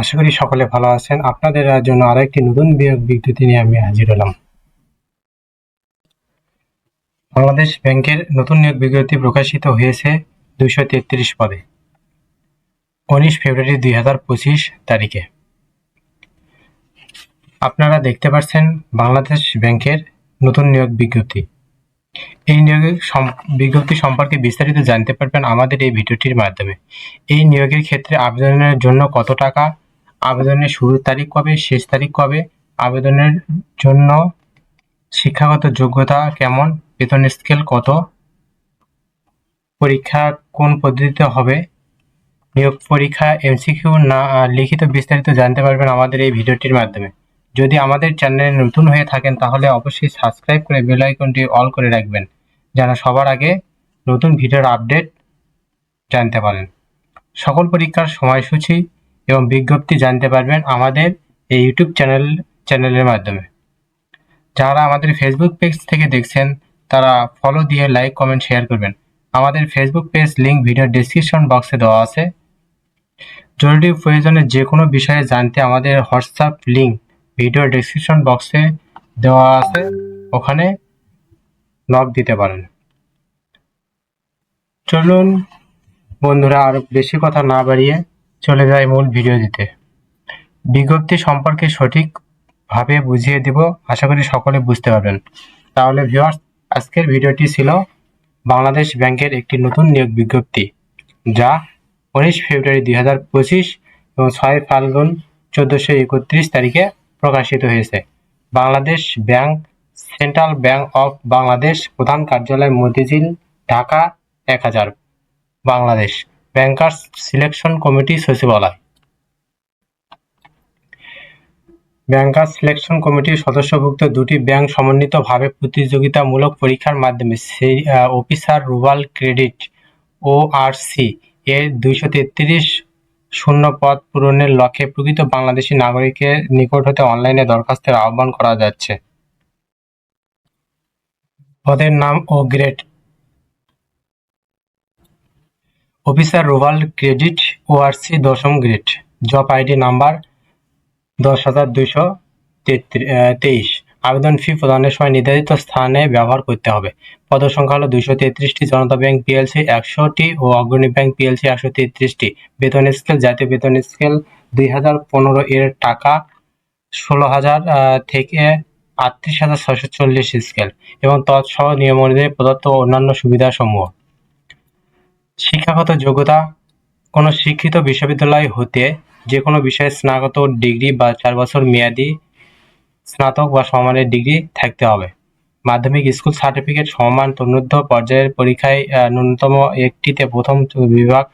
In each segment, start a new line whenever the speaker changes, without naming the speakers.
আশা করি সকলে ভালো আছেন। আপনাদের জন্য আরও একটি নতুন বিয়োগ নিয়ে আমি হাজির হলাম। বাংলাদেশ ব্যাংকের নতুন নিয়োগ বিজ্ঞপ্তি প্রকাশিত হয়েছে দুইশো তেত্রিশ পদে, উনিশ ফেব্রুয়ারি দুই হাজার পঁচিশ তারিখে। আপনারা দেখতে পাচ্ছেন বাংলাদেশ ব্যাংকের নতুন নিয়োগ বিজ্ঞপ্তি। এই নিয়োগের বিজ্ঞপ্তি সম্পর্কে বিস্তারিত জানতে পারবেন আমাদের এই ভিডিওটির মাধ্যমে। এই নিয়োগের ক্ষেত্রে আবেদনের জন্য কত টাকা আবেদনের শুরুর তারিখ কবে, শেষ তারিখ কবে, আবেদনের জন্য শিক্ষাগত যোগ্যতা কেমন, বেতন স্কেল কত, পরীক্ষা কোন পদ্ধতিতে হবে, নিয়োগ পরীক্ষা, এমসিকিউ না লিখিত বিস্তারিত জানতে পারবেন আমাদের এই ভিডিওটির মাধ্যমে। যদি আমাদের চ্যানেলে নতুন হয়ে থাকেন, তাহলে অবশ্যই সাবস্ক্রাইব করে বেল আইকনটি অল করে রাখবেন, যেন সবার আগে নতুন ভিডিওর আপডেট জানতে পারেন। সকল পরীক্ষার সময়সূচি এবং বিজ্ঞপ্তি জানতে পারবেন আমাদের এই ইউটিউব চ্যানেল, চ্যানেলের মাধ্যমে। যারা আমাদের ফেসবুক পেজ থেকে দেখছেন, তারা ফলো দিয়ে লাইক কমেন্ট শেয়ার করবেন। আমাদের Facebook page link video description বক্সে দেওয়া আছে। জরুরি প্রয়োজনে যে কোনো বিষয়ে জানতে আমাদের হোয়াটসঅ্যাপ লিঙ্ক ভিডিও ডেসক্রিপশন বক্সে দেওয়া আছে। ওখানে নক দিতে পারেন। চলুন বন্ধুরা, আর বেশি কথা না বাড়িয়ে চলে যায় মূল ভিডিও দিতে। বিজ্ঞপ্তি সম্পর্কে সঠিকভাবে বুঝিয়ে দেব, আশা করি সকলে বুঝতে পারবেন। তাহলে ভিউয়ার্স আজকের ভিডিওটি ছিল বাংলাদেশ ব্যাংকের একটি নতুন নিয়োগ বিজ্ঞপ্তি, যা উনিশ ফেব্রুয়ারি দুই হাজার পঁচিশ এবং ছয় ফাল্গুন চোদ্দোশো একত্রিশ তারিখে প্রকাশিত হয়েছে। Bangladesh bank, central bank of Bangladesh প্রধান কার্যালয় মতিঝিল, ঢাকা, এক হাজার। বাংলাদেশ। ব্যাংকার্স সিলেকশন কমিটি সচিবালয়। ব্যাংকার্স সিলেকশন কমিটির সদস্যভুক্ত দুটি ব্যাংক সমন্বিতভাবে প্রতিযোগিতামূলক পরীক্ষার মাধ্যমে অফিসার রুবাল ক্রেডিট, ও আর সি এর দুইশো তেত্রিশ শূন্য পদ পূরণের লক্ষ্যে প্রকৃত বাংলাদেশি নাগরিকের নিকট হতে অনলাইনে দরখাস্তের আহ্বান করা যাচ্ছে। পদের নাম ও গ্রেড অফিসার রুবাল ক্রেডিট, ওআরসি দশম গ্রেড, জব আইডি নাম্বার দশ হাজার দুইশো তেইশ। আবেদন ফি প্রদানের সময় নির্ধারিত স্থানে ব্যবহার করতে হবে। পদসংখ্যা হলো দুইশো তেত্রিশটি, জনতা ব্যাংক পিএলসি একশোটি ও অগ্রণী ব্যাংক পিএলসি একশো তেত্রিশটি। বেতন স্কেল, জাতীয় বেতন স্কেল দুই হাজার পনেরো এর টাকা ষোলো হাজার থেকে আটত্রিশ হাজার ছয়শো চল্লিশ স্কেল এবং তৎসহ নিয়ম অনুযায়ী প্রদত্ত অন্যান্য সুবিধাসমূহ। শিক্ষাগত যোগ্যতা, কোনো শিক্ষিত বিশ্ববিদ্যালয় হতে যে কোনো বিষয়ে স্নাতক ডিগ্রি বা চার বছর মেয়াদি স্নাতক বা সমমানের ডিগ্রি থাকতে হবে। মাধ্যমিক স্কুল সার্টিফিকেট সমমান তন্মধ্য পর্যায়ের পরীক্ষায় ন্যূনতম একটিতে প্রথম বিভাগ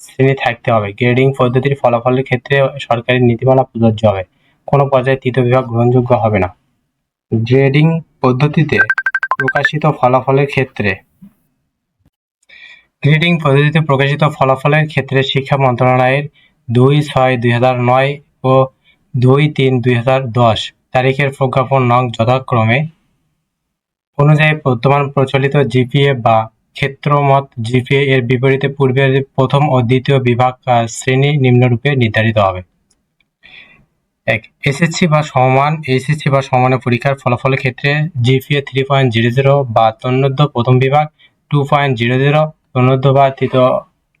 শ্রেণি থাকতে হবে। গ্রেডিং পদ্ধতির ফলাফলের ক্ষেত্রে সরকারি নীতিমালা প্রযোজ্য হবে। কোনো পর্যায়ে তৃতীয় বিভাগ গ্রহণযোগ্য হবে না। গ্রেডিং পদ্ধতিতে প্রকাশিত ফলাফলের ক্ষেত্রে গ্রেডিং পদ্ধতিতে প্রকাশিত ফলাফলের ক্ষেত্রে শিক্ষা মন্ত্রণালয়ের দুই ছয় দুই হাজার নয় ও দুই তিন দুই হাজার দশ তারিখের প্রজ্ঞাপন নং যথাক্রমে অনুযায়ী বর্তমান প্রচলিত জিপিএ বা ক্ষেত্রমত জিপিএ এর বিপরীতে পূর্বের প্রথম ও দ্বিতীয় বিভাগ শ্রেণি নিম্নরূপে নির্ধারিত হবে। এক, এসএসসি বা সমান, এসএসসি বা সমানের পরীক্ষার ফলাফলের ক্ষেত্রে GPA three point zero zero বা তন্মধ্য প্রথম বিভাগ টু পয়েন্ট জিরো জিরো তৃতীয়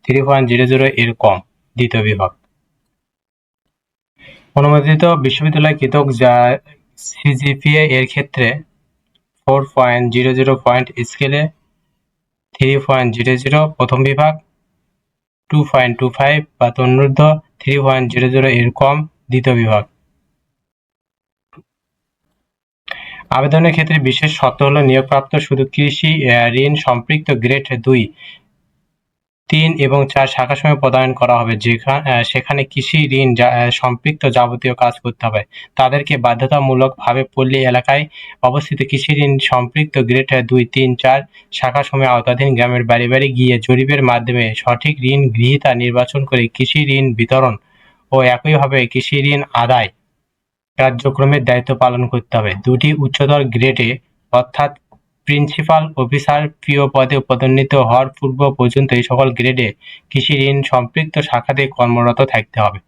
থ্রি পয়েন্ট জিরো জিরো এর কম, দ্বিতীয় বিভাগ। অনুমোদিত বিশ্ববিদ্যালয় কৃতক যা সিজিপিএ এর ক্ষেত্রে four point zero zero point স্কেলে থ্রি পয়েন্ট জিরো জিরো প্রথম বিভাগ, টু পয়েন্ট টু ফাইভ বা তন্মধ্য থ্রি পয়েন্ট জিরো জিরো এর কম, দ্বিতীয় বিভাগ। আবেদনের ক্ষেত্রে বিশেষ শর্ত হলো নিয়োগপ্রাপ্ত শুধু কৃষি ঋণ সম্পৃক্ত গ্রেড দুই তিন এবং চার শাখাসমূহে প্রদান করা হবে সেখানে কৃষি ঋণ সম্পৃক্ত যাবতীয় কাজ করতে হবে। তাদেরকে বাধ্যতামূলকভাবে পল্লী এলাকায় অবস্থিত কৃষি ঋণ সম্পৃক্ত গ্রেড দুই, তিন, চার শাখাসমূহে আওতাধীন গ্রামের বাড়ি বাড়ি গিয়ে জরিপের মাধ্যমে সঠিক ঋণ গৃহীতা নির্বাচন করে কৃষি ঋণ বিতরণ ও একইভাবে কৃষি ঋণ আদায় কার্যক্রমের দায়িত্ব পালন করতে হবে। দুটি উচ্চতর গ্রেডে অর্থাৎ প্রিন্সিপাল অফিসার পিও পদে পদোন্নীত হওয়ার পূর্ব পর্যন্ত এই সকল গ্রেডে কৃষি ঋণ সম্পৃক্ত শাখাতে কর্মরত থাকতে হবে।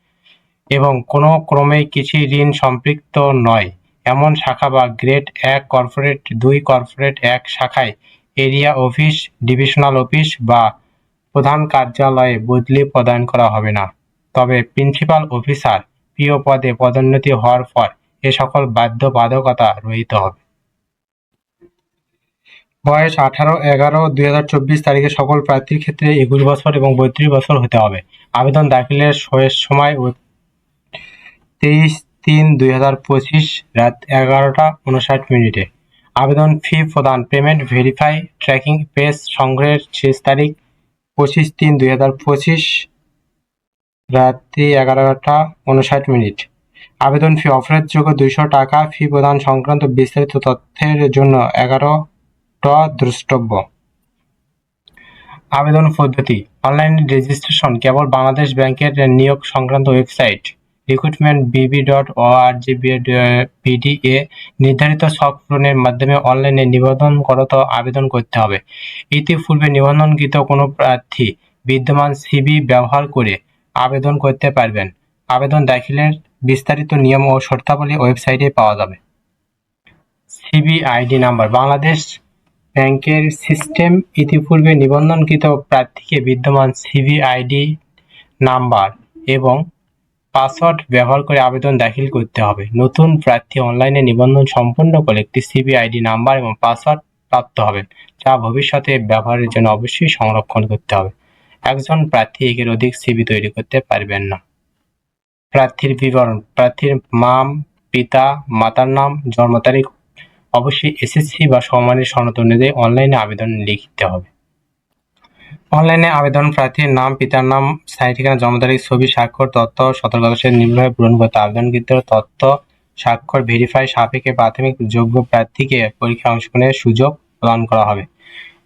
এবং কোনো ক্রমেই কৃষি ঋণ সম্পৃক্ত নয়। এমন শাখা বা গ্রেড এক কর্পোরেট, দুই কর্পোরেট এক শাখায় এরিয়া অফিস, ডিভিশনাল অফিস বা প্রধান কার্যালয়ে বদলি প্রদান করা হবে না। তবে প্রিন্সিপাল অফিসার পিও পদে পদোন্নতি হওয়ার পর এ সকল বাধ্যবাধকতা রহিত হবে। বয়স আঠারো, এগারো, দুই হাজার চব্বিশ তারিখে সকল প্রার্থীর ক্ষেত্রে একুশ বছর এবং বত্রিশ বছর হতে হবে। আবেদন দাখিলের শেষ সময় তেইশ তিন দুই হাজার পঁচিশ রাত এগারোটা উনষাট মিনিটে। আবেদন ফি প্রদান, পেমেন্ট ভেরিফাই, ট্র্যাকিং পেজ সংগ্রহের শেষ তারিখ পঁচিশ তিন দুই হাজার পঁচিশ রাত্রি এগারোটা উনষাট মিনিট। আবেদন ফি অফারের যোগ্য দুইশো টাকা। ফি প্রদান সংক্রান্ত বিস্তারিত তথ্যের জন্য এগারো দ্রষ্টব্য। আবেদন পদ্ধতি। অনলাইন রেজিস্ট্রেশন কেবল বাংলাদেশ ব্যাংকের নিয়োগ সংক্রান্ত website. Recruitment BB dot O R G BD এ নির্ধারিত সব পূরণের মাধ্যমে অনলাইনে নিবন্ধন করত আবেদন করতে হবে। ইতিপূর্বে নিবন্ধনকৃত কোনো প্রার্থী বিদ্যমান সিবি ব্যবহার করে আবেদন করতে পারবেন। আবেদন দাখিলের বিস্তারিত নিয়ম ও শর্তাবলী ওয়েবসাইটে পাওয়া যাবে। সিবি আইডি নাম্বার বাংলাদেশ ব্যাংকের সিস্টেম ইতিপূর্বে নিবন্ধনকৃত প্রার্থীকে বিদ্যমান সিভি আইডি নাম্বার এবং পাসওয়ার্ড ব্যবহার করে আবেদন দাখিল করতে হবে। নতুন প্রার্থী অনলাইনে নিবন্ধন সম্পন্ন করে একটি সিবি আইডি নাম্বার এবং পাসওয়ার্ড প্রাপ্ত হবেন, যা ভবিষ্যতে ব্যবহারের জন্য অবশ্যই সংরক্ষণ করতে হবে। একজন প্রার্থী একের অধিক সিবি তৈরি করতে পারবেন না। প্রার্থীর বিবরণ, প্রার্থীর মাম পিতা, মাতার নাম, জন্ম তারিখ অবশ্যই এসএসসি বা সমমানের সনদ অনুযায়ী অনলাইনে আবেদন লিখতে হবে। অনলাইনে আবেদন প্রার্থীর নাম, পিতার নাম, স্থায়ী ঠিকানা, জন্ম তারিখ, ছবি, স্বাক্ষর, তথ্য সতর্কতার নিম্নভাবে পূরণ করতে আবেদনকৃত তথ্য, স্বাক্ষর ভেরিফাই সাপেক্ষে প্রাথমিক যোগ্য প্রার্থীকে পরীক্ষায় অংশগ্রহণের সুযোগ প্রদান করা হবে।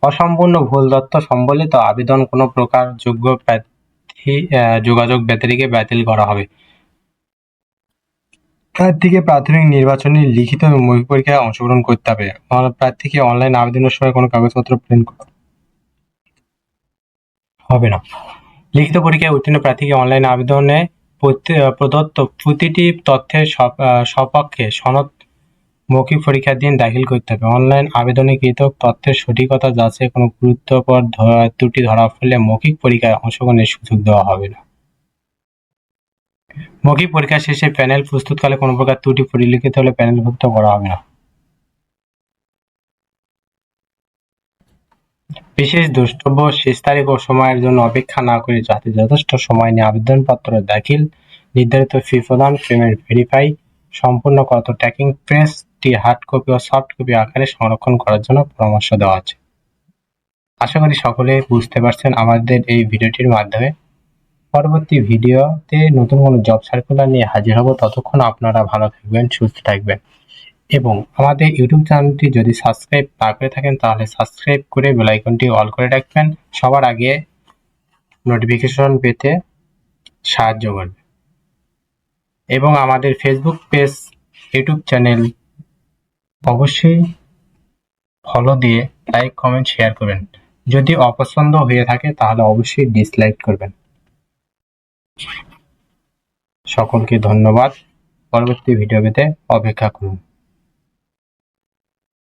অসম্পূর্ণ ভুল তথ্য সম্বলিত আবেদন কোনো প্রকার যোগ্য প্রার্থী যোগাযোগ ব্যতিরিকে বাতিল করা হবে। প্রার্থীকে প্রাথমিক নির্বাচনে লিখিত মৌখিক পরীক্ষায় অংশগ্রহণ করতে হবে। প্রার্থীকে অনলাইন আবেদনের সময় কোনো কাগজপত্র প্রিন্ট হবে না। লিখিত পরীক্ষায় উত্তীর্ণ প্রার্থীকে অনলাইন আবেদনে প্রদত্ত প্রতিটি তথ্যের সপক্ষে সনদ মৌখিক পরীক্ষার দিন দাখিল করতে হবে। অনলাইন আবেদনে কৃত তথ্যের সঠিকতা যাচাই কোনো গুরুত্বপর ত্রুটি ধরা ফেললে মৌখিক পরীক্ষায় অংশগ্রহণের সুযোগ দেওয়া হবে না। মৌখিক পরীক্ষা শেষে প্যানেল প্রস্তুতকালে কোনো প্রকার ত্রুটি পরিলক্ষিত হলে প্যানেলভুক্ত করা হবে না। বিশেষ দ্রষ্টব্য, শেষ তারিখ ও সময়ের জন্য অপেক্ষা না করে যাতে যথেষ্ট সময় নিয়ে আবেদনপত্র, দাখিল, নির্ধারিত ফি প্রদান পেমেন্ট ভেরিফাই সম্পূর্ণ কত ট্র্যাকিং প্রেসটি হার্ড কপি ও সফট কপি আকারে সংরক্ষণ করার জন্য পরামর্শ দেওয়া আছে। আশা করি সকলে বুঝতে পারছেন আমাদের এই ভিডিওটির মাধ্যমে। পরবর্তী ভিডিওতে নতুন কোনো জব সার্কুলার নিয়ে হাজির হব। ততক্ষণ আপনারা ভালো থাকবেন, সুস্থ থাকবেন। এবং আমাদের ইউটিউব চ্যানেলটি যদি সাবস্ক্রাইব না করে থাকেন, তাহলে সাবস্ক্রাইব করে বেলাইকনটি অল করে রাখবেন। সবার আগে নোটিফিকেশন পেতে সাহায্য করবে। এবং আমাদের ফেসবুক পেজ ইউটিউব চ্যানেল অবশ্যই ফলো দিয়ে লাইক কমেন্ট শেয়ার করবেন। যদি অপছন্দ হয়ে থাকে, তাহলে অবশ্যই ডিসলাইক করবেন। সকলকে ধন্যবাদ। পরবর্তী ভিডিও পেতে অপেক্ষা করুন।